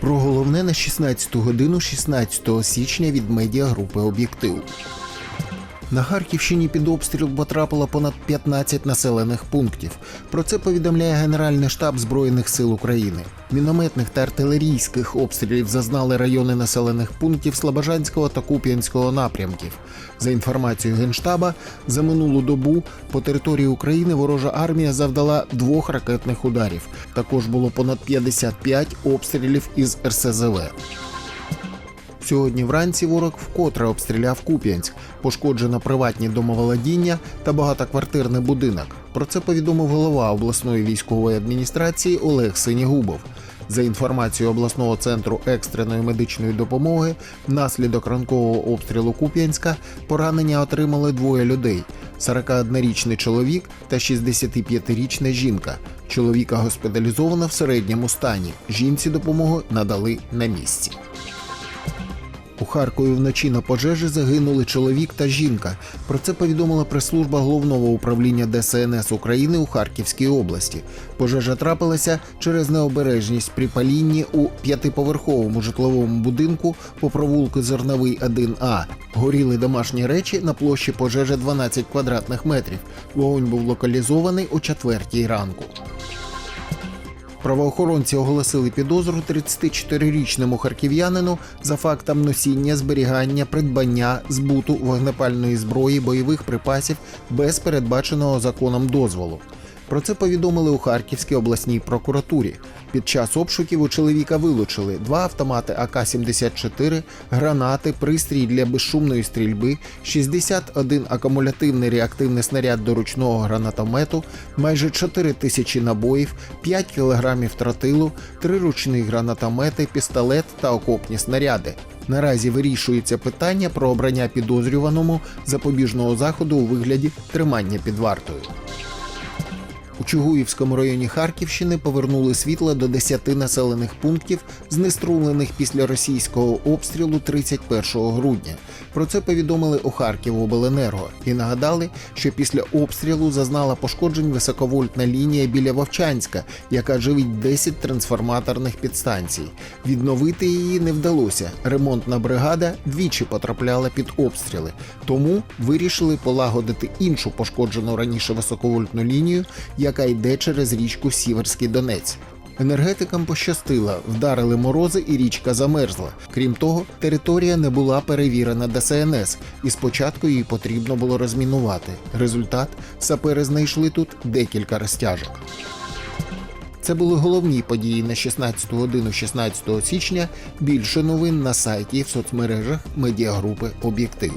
Про головне на 16 годину 16 січня від медіагрупи Об'єктив. На Харківщині під обстріл потрапило понад 15 населених пунктів. Про це повідомляє Генеральний штаб Збройних сил України. Мінометних та артилерійських обстрілів зазнали райони населених пунктів Слобожанського та Куп'янського напрямків. За інформацією Генштаба, за минулу добу по території України ворожа армія завдала двох ракетних ударів. Також було понад 55 обстрілів із РСЗВ. Сьогодні вранці ворог вкотре обстріляв Куп'янськ. Пошкоджено приватні домоволодіння та багатоквартирний будинок. Про це повідомив голова обласної військової адміністрації Олег Синігубов. За інформацією обласного центру екстреної медичної допомоги, внаслідок ранкового обстрілу Куп'янська поранення отримали двоє людей: 41-річний чоловік та 65-річна жінка. Чоловіка госпіталізовано в середньому стані. Жінці допомогу надали на місці. У Харкові вночі на пожежі загинули чоловік та жінка. Про це повідомила прес-служба головного управління ДСНС України у Харківській області. Пожежа трапилася через необережність при палінні у п'ятиповерховому житловому будинку по провулку Зерновий 1А. Горіли домашні речі на площі пожежі 12 квадратних метрів. Вогонь був локалізований о четвертій ранку. Правоохоронці оголосили підозру 34-річному харків'янину за фактом носіння, зберігання, придбання, збуту вогнепальної зброї, бойових припасів без передбаченого законом дозволу. Про це повідомили у Харківській обласній прокуратурі. Під час обшуків у чоловіка вилучили два автомати АК-74, гранати, пристрій для безшумної стрільби, 61 акумулятивний реактивний снаряд до ручного гранатомету, майже 4 тисячі набоїв, 5 кілограмів тротилу, 3 ручні гранатомети, пістолет та окопні снаряди. Наразі вирішується питання про обрання підозрюваному запобіжного заходу у вигляді тримання під вартою. У Чугуївському районі Харківщини повернули світло до 10 населених пунктів, знеструмлених після російського обстрілу 31 грудня. Про це повідомили у Харківобленерго і нагадали, що після обстрілу зазнала пошкоджень високовольтна лінія біля Вовчанська, яка живить 10 трансформаторних підстанцій. Відновити її не вдалося. Ремонтна бригада двічі потрапляла під обстріли, тому вирішили полагодити іншу пошкоджену раніше високовольтну лінію, яка йде через річку Сіверський Донець. Енергетикам пощастило, вдарили морози і річка замерзла. Крім того, територія не була перевірена ДСНС, і спочатку її потрібно було розмінувати. Результат сапери знайшли тут декілька розтяжок. Це були головні події на 16 годину 16 січня. Більше новин на сайті і в соцмережах медіагрупи Об'єктив.